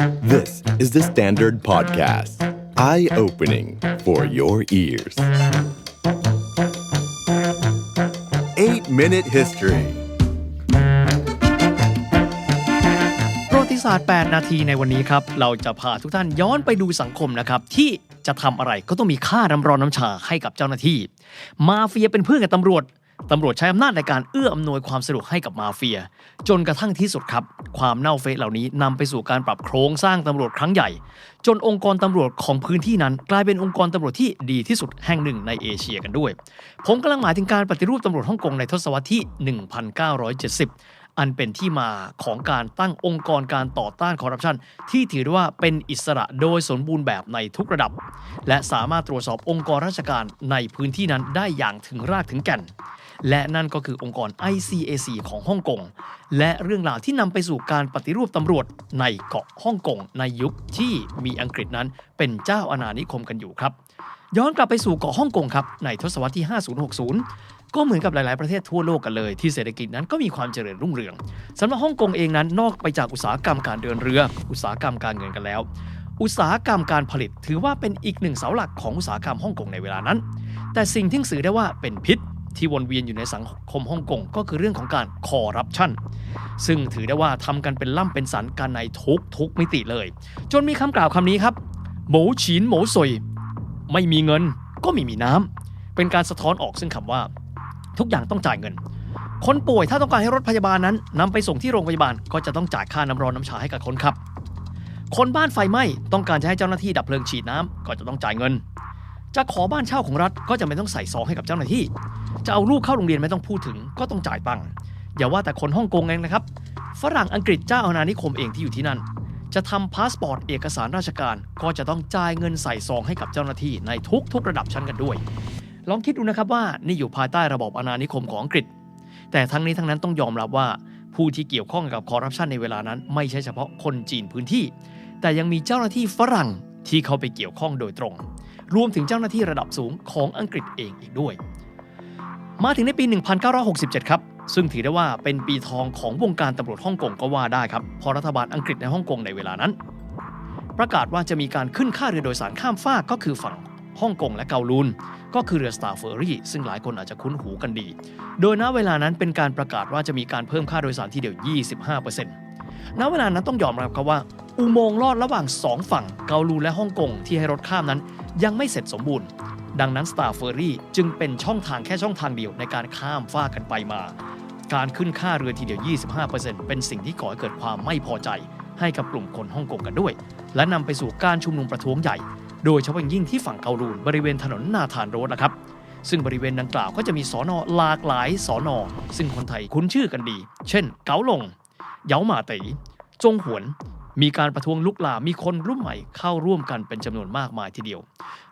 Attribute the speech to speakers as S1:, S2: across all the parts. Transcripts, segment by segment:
S1: This is the Standard Podcast. Eye opening for your ears. 8 Minute History
S2: ประวัติศาสตร์ 8 นาทีในวันนี้ครับ เราจะพาทุกท่านย้อนไปดูสังคมนะครับ ที่จะทำอะไรก็ต้องมีค่าน้ำร้อนน้ำชาให้กับเจ้าหน้าที่ มาเฟียเป็นเพื่อนกับตำรวจ ตำรวจใช้อำนาจในการเอื้ออำนวยความสะดวกให้กับมาเฟีย จนกระทั่งที่สุดครับ ความเน่าเฟะเหล่านี้นำไปสู่การปรับโครงสร้างตำรวจครั้งใหญ่ จนองค์กรตำรวจของพื้นที่นั้น กลายเป็นองค์กรตำรวจที่ดีที่สุดแห่งหนึ่งในเอเชียกันด้วย ผมกำลังหมายถึงการปฏิรูปตำรวจฮ่องกงในทศวรรษที่ 1970อันเป็นที่มาของการตั้งองค์กรการต่อต้านคอร์รัปชันที่ถือว่าเป็นอิสระโดยสมบูรณ์แบบในทุกระดับ และสามารถตรวจสอบองค์กรราชการในพื้นที่นั้นได้อย่างถึงรากถึงแก่น และนั่นก็คือองค์กร ICAC ของฮ่องกง และเรื่องราวที่นำไปสู่การปฏิรูปตำรวจในเกาะฮ่องกงในยุคที่มีอังกฤษนั้นเป็นเจ้าอาณานิคมกันอยู่ครับ ย้อนกลับไปสู่เกาะฮ่องกงครับในทศวรรษที่ 5060ก็เหมือนกับหลาย ๆ ประเทศทั่วโลกกันเลยที่เศรษฐกิจนั้นก็มีความเจริญรุ่งเรืองสำหรับฮ่องกงเองนั้นนอกไปจากอุตสาหกรรมการเดินเรือ อุตสาหกรรมการเงินกันแล้ว อุตสาหกรรมการผลิตถือว่าเป็นอีกหนึ่งเสาหลักของอุตสาหกรรมฮ่องกงในเวลานั้น แต่สิ่งที่สื่อได้ว่าเป็นพิษ ที่วนเวียนอยู่ในสังคมฮ่องกงก็คือเรื่องของการคอร์รัปชันซึ่งถือได้ว่าทำกันเป็นล่ำเป็นสันกันในทุกทุกมิติเลย จนมีคำกล่าวคำนี้ครับ หมูฉีนหมูสวยไม่มีเงินก็ไม่มีน้ำเป็นการสะท้อนออกซึ่งคำว่า ทุกอย่างต้องจ่ายเงิน คนป่วยถ้าต้องการให้รถพยาบาลนั้นนำไปส่งที่โรงพยาบาล ก็จะต้องจ่ายค่าน้ำร้อนน้ำชาให้กับคนขับคนบ้านไฟไหม้ต้องการจะให้เจ้าหน้าที่ดับเพลิงฉีดน้ำก็จะต้องจ่ายเงิน จะขอบ้านเช่าของรัฐก็จะไม่ต้องใส่ซองให้กับเจ้าหน้าที่ จะเอาลูกเข้าโรงเรียนไม่ต้องพูดถึง ก็ต้องจ่ายตังค์อย่าว่าแต่คนฮ่องกงเองนะครับ ฝรั่งอังกฤษเจ้าอาณานิคมเองที่อยู่ที่นั่น จะทำพาสปอร์ตเอกสารราชการ ก็จะต้องจ่ายเงินใส่ซองให้กับเจ้าหน้าที่ในทุกๆระดับชั้นกันด้วย ลองคิดดูนะครับว่านี่อยู่ภายใต้ระบบอาณานิคมของอังกฤษ แต่ทั้งนี้ทั้งนั้นต้องยอมรับว่า ผู้ที่เกี่ยวข้องกับคอร์รัปชันในเวลานั้น ไม่ใช่เฉพาะคนจีนพื้นที่ แต่ยังมีเจ้าหน้าที่ฝรั่งที่เข้าไปเกี่ยวข้องโดยตรง รวมถึงเจ้าหน้าที่ระดับสูงของอังกฤษเองอีกด้วย มาถึงในปี 1967 ครับ ซึ่งถือได้ว่าเป็นปีทองของวงการตำรวจฮ่องกงก็ว่าได้ครับพอรัฐบาลอังกฤษในฮ่องกงในเวลานั้น ประกาศว่าจะมีการขึ้นค่าเรือโดยสารข้ามฟากก็คือฝั่งฮ่องกงและเกาลูนก็คือเรือ Star Ferry ซึ่งหลายคนอาจจะคุ้นหูกันดี โดยณเวลานั้นเป็นการประกาศว่าจะมีการเพิ่มค่าโดยสารที่เดียว 25%ณเวลานั้นต้องยอมรับครับว่า อุโมงค์ลอดระหว่าง 2 ฝั่งเกาลูนและฮ่องกงที่ให้รถข้ามนั้น ยังไม่เสร็จสมบูรณ์ ดังนั้น Star Ferry จึงเป็นช่องทางแค่ช่องทางเดียวในการข้ามฟากกันไปมา การขึ้นค่าเรือทีเดียว 25%เป็นสิ่งที่ก่อให้เกิดความไม่พอใจ ให้กับกลุ่มคนฮ่องกงกันด้วย และนำไปสู่การชุมนุมประท้วงใหญ่ โดยเฉพาะยิ่งที่ฝั่งเกาลูนบริเวณถนนนาธานโรดนะครับซึ่งบริเวณดังกล่าวก็จะมีสอนอหลากหลายสอนอซึ่งคนไทยคุ้นชื่อกันดี เช่น เกาหลง เยาหมาต๋จงหวน มีการประท้วงลุกลามมีคนรุ่นใหม่เข้าร่วมกันเป็นจำนวนมากมายทีเดียว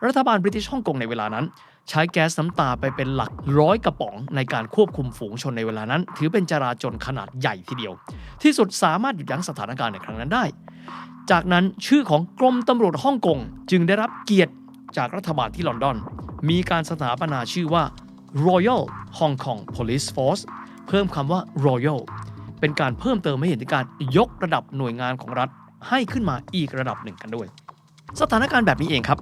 S2: รัฐบาลบริติชฮ่องกงในเวลานั้น ใช้แก๊สน้ำตาไปเป็นหลักร้อยกระป๋องในการควบคุมฝูงชนในเวลานั้น ถือเป็นจราจนขนาดใหญ่ทีเดียว ที่สุดสามารถหยุดยั้งสถานการณ์ในครั้งนั้นได้ จากนั้นชื่อของกรมตำรวจฮ่องกงจึงได้รับเกียรติจากรัฐบาลที่ลอนดอน มีการสถาปนาชื่อว่า Royal Hong Kong Police Force เพิ่มคำว่า Royal เป็นการเพิ่มเติมให้เห็นถึงการยกระดับหน่วยงานของรัฐให้ขึ้นมาอีกระดับหนึ่งกันด้วย สถานการณ์แบบนี้เองครับ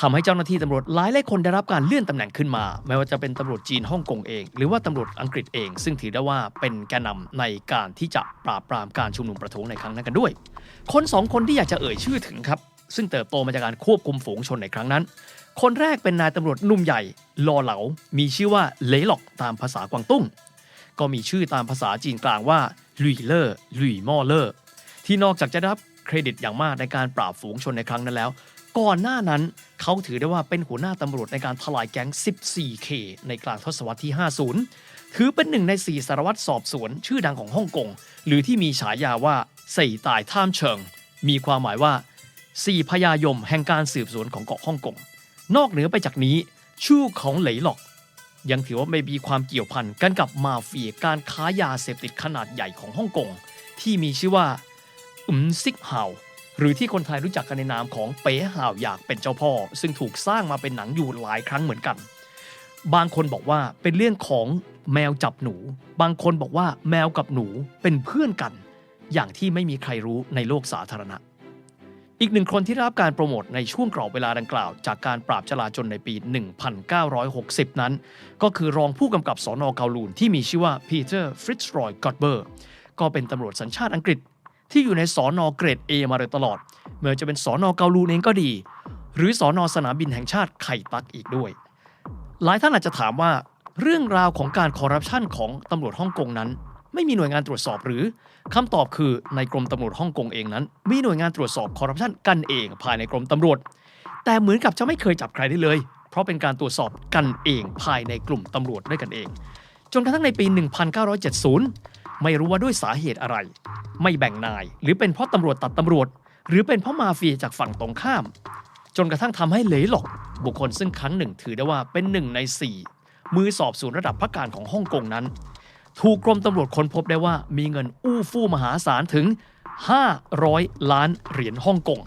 S2: ทำให้เจ้าหน้าที่ตำรวจหลายหลายคนได้รับการเลื่อนตำแหน่งขึ้นมา ไม่ว่าจะเป็นตำรวจจีนฮ่องกงเอง หรือว่าตำรวจอังกฤษเอง ซึ่งถือได้ว่าเป็นแกนนำในการที่จะปราบปรามการชุมนุมประท้วงในครั้งนั้นกันด้วย คนสองคนที่อยากจะเอ่ยชื่อถึงครับ ซึ่งเติบโตมาจากการควบคุมฝูงชนในครั้งนั้น คนแรกเป็นนายตำรวจหนุ่มใหญ่ลอเหลา มีชื่อว่าเลหลอกตามภาษากวางตุ้ง ก็มีชื่อตามภาษาจีนกลางว่าลุยเลอร์ลุยมอเลอร์ที่นอกจากจะได้รับเครดิตอย่างมากในการปราบฝูงชนในครั้งนั้นแล้ว ก่อนหน้านั้นเขาถือได้ว่าเป็นหัวหน้าตำรวจในการทลายแก๊ง 14K ในกลางทศวรรษที่ 50 ถือเป็นหนึ่งในสี่สารวัตรสอบสวน ชื่อดังของฮ่องกง หรือที่มีฉายาว่าใส่ตายท่ามเชิง มีความหมายว่าสี่พญายมแห่งการสืบสวนของเกาะฮ่องกง นอกเหนือไปจากนี้ ชื่อของเหลยหลอก ยังถือว่าไม่มีความเกี่ยวพันกันกับมาเฟียการค้ายาเสพติดขนาดใหญ่ของฮ่องกงที่มีชื่อว่าอุมซิกเฮาหรือที่คนไทยรู้จักกันในนามของเป๋ห่าวอยากเป็นเจ้าพ่อ ซึ่งถูกสร้างมาเป็นหนังอยู่หลายครั้งเหมือนกัน บางคนบอกว่าเป็นเรื่องของแมวจับหนู บางคนบอกว่าแมวกับหนูเป็นเพื่อนกัน อย่างที่ไม่มีใครรู้ในโลกสาธารณะ อีกหนึ่งคนที่ได้รับการโปรโมทในช่วงกรอบเวลาดังกล่าว จากการปราบจลาจลในปี 1960 นั้น ก็คือรองผู้กำกับสอนอเกาลูนที่มีชื่อว่าปีเตอร์ฟริตซ์รอยกอตเบอร์ก็เป็นตำรวจสัญชาติอังกฤษ ที่อยู่ในสอนอเกรด A มาโดยตลอดไม่ว่าจะเป็นสอนอเกาลูนเองก็ดี หรือสอนอสนามบินแห่งชาติไข่ตักอีกด้วย หลายท่านอาจจะถามว่า เรื่องราวของการคอร์รัปชันของตำรวจฮ่องกงนั้น ไม่มีหน่วยงานตรวจสอบหรือคำตอบคือในกรมตำรวจฮ่องกงเองนั้น มีหน่วยงานตรวจสอบคอร์รัปชันกันเองภายในกรมตำรวจ แต่เหมือนกับจะไม่เคยจับใครได้เลย เพราะเป็นการตรวจสอบกันเองภายในกลุ่มตำรวจด้วยกันเอง จนกระทั่งในปี 1970 ไม่รู้ว่าด้วยสาเหตุอะไร ไม่แบ่งนาย หรือเป็นเพราะตำรวจตัดตำรวจ หรือเป็นเพราะมาเฟียจากฝั่งตรงข้าม จนกระทั่งทำให้เหลยหลอกบุคคลซึ่งครั้งหนึ่งถือได้ว่าเป็นหนึ่งในสี่มือสอบสวนระดับพักการของฮ่องกงนั้น ถูกกรมตำรวจค้นพบได้ว่ามีเงินอู้ฟู่มหาศาลถึง 500 ล้านเหรียญฮ่องกง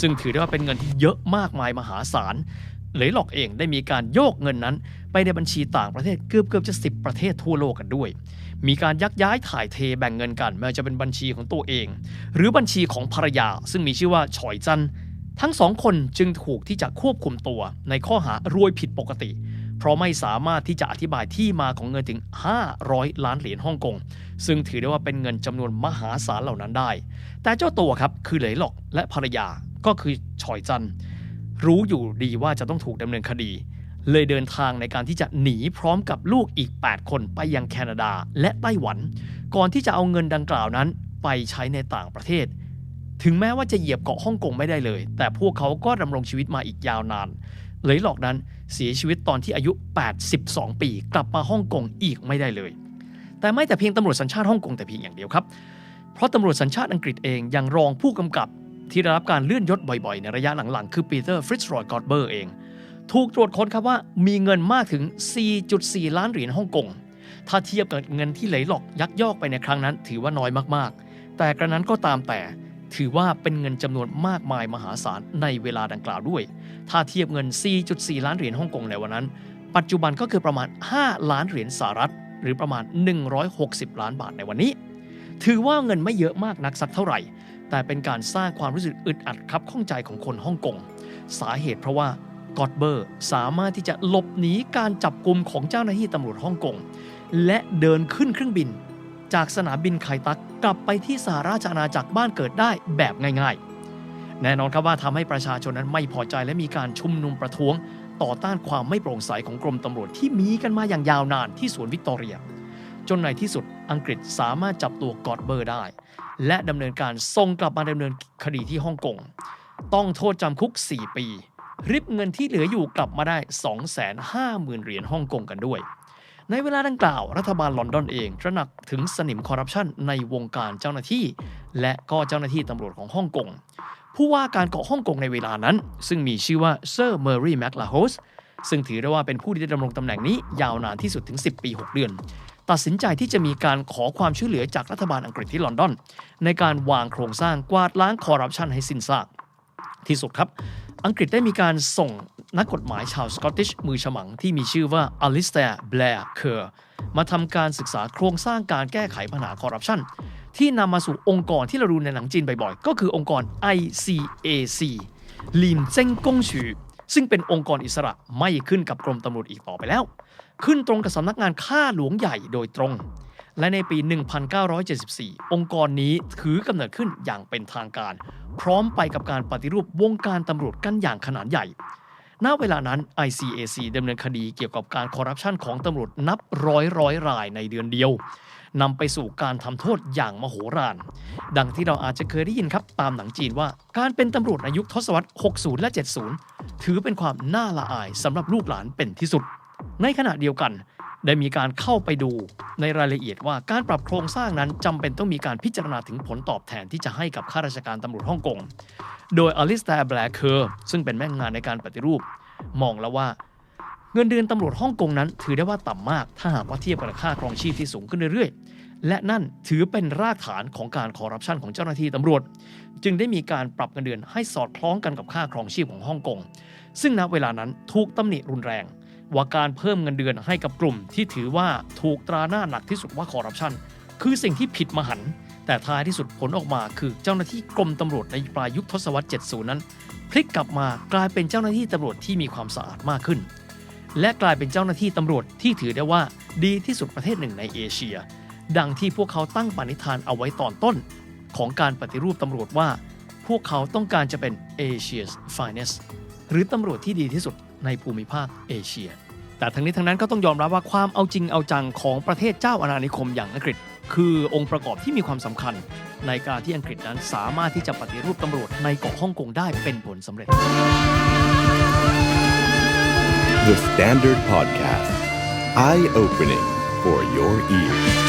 S2: ซึ่งถือได้ว่าเป็นเงินที่เยอะมากมายมหาศาลเหลยหลอกเองได้มีการโยกเงินนั้น ไปในบัญชีต่างประเทศเกือบเกือบจะ 10 ประเทศทั่วโลกกันด้วย มีการยักย้ายถ่ายเทแบ่งเงินกันไม่ว่าจะเป็นบัญชีของตัวเอง หรือบัญชีของภรรยา ซึ่งมีชื่อว่าฉอยจันทั้งสองคนจึงถูกที่จะควบคุมตัวในข้อหารวยผิดปกติ เพราะไม่สามารถที่จะอธิบายที่มาของเงินถึง 500 ล้านเหรียญฮ่องกง ซึ่งถือได้ว่าเป็นเงินจำนวนมหาศาลเหล่านั้นได้ แต่เจ้าตัวครับคือเหลยหลอกและภรรยาก็คือฉอยจัน รู้อยู่ดีว่าจะต้องถูกดำเนินคดี เลยเดินทางในการที่จะหนีพร้อมกับลูกอีก 8 คนไปยังแคนาดาและไต้หวัน ก่อนที่จะเอาเงินดังกล่าวนั้นไปใช้ในต่างประเทศ ถึงแม้ว่าจะเหยียบเกาะฮ่องกงไม่ได้เลย แต่พวกเขาก็ดำรงชีวิตมาอีกยาวนาน เลยหลอกนั้นเสียชีวิตตอนที่อายุ 82 ปี กลับมาฮ่องกงอีกไม่ได้เลย แต่ไม่แต่เพียงตำรวจสัญชาติฮ่องกงแต่เพียงอย่างเดียวครับ เพราะตำรวจสัญชาติอังกฤษเองยังรองผู้กำกับที่ได้รับการเลื่อนยศบ่อยๆ ในระยะหลังๆ คือปีเตอร์ฟริตซ์รอยกอตเบอร์เอง ถูกตรวจค้นครับว่ามีเงินมากถึง 4.4 ล้านเหรียญฮ่องกง ถ้าเทียบกับเงินที่ไหลหลอกยักยอกไปในครั้งนั้น ถือว่าน้อยมากๆ แต่กระนั้นก็ตามแต่ ถือว่าเป็นเงินจำนวนมากมายมหาศาลในเวลาดังกล่าวด้วย ถ้าเทียบเงิน 4.4 ล้านเหรียญฮ่องกงในวันนั้น ปัจจุบันก็คือประมาณ 5 ล้านเหรียญสหรัฐ หรือประมาณ 160 ล้านบาทในวันนี้ ถือว่าเงินไม่เยอะมากนักสักเท่าไหร่ แต่เป็นการสร้างความรู้สึกอึดอัดครับข้องใจของคนฮ่องกง สาเหตุเพราะว่ากอตเบอร์สามารถที่จะหลบหนีการจับกลุ่มของเจ้าหน้าที่ตำรวจฮ่องกงและเดินขึ้นเครื่องบิน จากสนามบินไคตักกลับไปที่สหราชอาณาจักรบ้านเกิดได้แบบง่ายๆ แน่นอนครับว่าทำให้ประชาชนนั้นไม่พอใจและมีการชุมนุมประท้วง ต่อต้านความไม่โปร่งใสของกรมตำรวจที่มีกันมาอย่างยาวนานที่สวนวิกตอเรีย จนในที่สุดอังกฤษสามารถจับตัวกอตเบอร์ได้ และดำเนินการส่งกลับมาดำเนินคดีที่ฮ่องกงต้องโทษจำคุก 4 ปี ริบเงินที่เหลืออยู่กลับมาได้ 250,000เหรียญฮ่องกงกันด้วย ในเวลาดังกล่าว รัฐบาลลอนดอนเองตระหนักถึงสนิมคอร์รัปชันในวงการเจ้าหน้าที่ และก็เจ้าหน้าที่ตำรวจของฮ่องกงผู้ว่าการเกาะฮ่องกงในเวลานั้น ซึ่งมีชื่อว่าเซอร์เมอรี่แมคลาโฮสซึ่งถือได้ว่าเป็นผู้ที่ได้ดำรงตำแหน่งนี้ยาวนานที่สุดถึง 10 ปี 6 เดือน ตัดสินใจที่จะมีการขอความช่วยเหลือจากรัฐบาลอังกฤษที่ลอนดอน ในการวางโครงสร้างกวาดล้างคอร์รัปชันให้สิ้นซากที่สุดครับ อังกฤษได้มีการส่ง นักกฎหมายชาวสกอตติชมือฉมังที่มีชื่อว่าอลิสเตียแบร์เคอร์มาทำการศึกษาโครงสร้างการแก้ไขปัญหาคอร์รัปชันที่นำมาสู่องค์กรที่เราดูในหนังจีนบ่อยๆ ก็คือองค์กร ICAC ลินเจ้งกงฉือซึ่งเป็นองค์กรอิสระไม่ขึ้นกับกรมตำรวจอีกต่อไปแล้ว ขึ้นตรงกับสำนักงานข้าหลวงใหญ่โดยตรง และในปี 1974 องค์กรนี้ถือกำเนิดขึ้นอย่างเป็นทางการ พร้อมไปกับการปฏิรูปวงการตำรวจกันอย่างขนาดใหญ่ ณเวลานั้น ICAC ดำเนินคดีเกี่ยวกับการคอร์รัปชันของตำรวจนับร้อยร้อยรายในเดือนเดียวนำไปสู่การทำโทษอย่างมโหฬาร ดังที่เราอาจจะเคยได้ยินครับตามหนังจีนว่า การเป็นตำรวจในยุคทศวรรษ 60 และ 70 ถือเป็นความน่าละอายสำหรับลูกหลานเป็นที่สุด ในขณะเดียวกัน ได้มีการเข้าไปดูในรายละเอียดว่าการปรับโครงสร้างนั้นจำเป็นต้องมีการพิจารณาถึงผลตอบแทนที่จะให้กับข้าราชการตำรวจฮ่องกง โดยอลิสแตร์แบล็เคอร์ซึ่งเป็นแม่งานในการปฏิรูป มองแล้วว่า เงินเดือนตำรวจฮ่องกงนั้น ถือได้ว่าต่ำมาก ถ้าหากว่าเทียบกับค่าครองชีพที่สูงขึ้นเรื่อยๆ และนั่นถือเป็นรากฐานของการคอร์รัปชันของเจ้าหน้าที่ตำรวจ จึงได้มีการปรับเงินเดือนให้สอดคล้องกันกับค่าครองชีพของฮ่องกงซึ่งณเวลานั้นถูกตำหนิรุนแรงว่าการเพิ่มเงินเดือนให้กับกลุ่มที่ถือว่าถูกตราหน้าหนักที่สุดว่าคอร์รัปชันคือสิ่งที่ผิดมหันต์ แต่ท้ายที่สุดผลออกมาคือเจ้าหน้าที่กรมตำรวจในปลายยุคทศวรรษ 70 นั้น พลิกกลับมากลายเป็นเจ้าหน้าที่ตำรวจที่มีความสะอาดมากขึ้น และกลายเป็นเจ้าหน้าที่ตำรวจที่ถือได้ว่าดีที่สุดประเทศหนึ่งในเอเชีย ดังที่พวกเขาตั้งปณิธานเอาไว้ตอนต้น ของการปฏิรูปตำรวจว่า พวกเขาต้องการจะเป็น Asia's Finest หรือตำรวจที่ดีที่สุดในภูมิภาคเอเชีย แต่ทั้งนี้ทั้งนั้นก็ต้องยอมรับว่าความเอาจริงเอาจังของประเทศเจ้าอาณานิคมอย่างอังกฤษ คือองค์ประกอบที่มีความสำคัญ ในการที่อังกฤษนั้นสามารถที่จะปฏิรูปตำรวจในเกาะฮ่องกงได้เป็นผลสำเร็จ
S1: The Standard Podcast. Eye opening for your ears.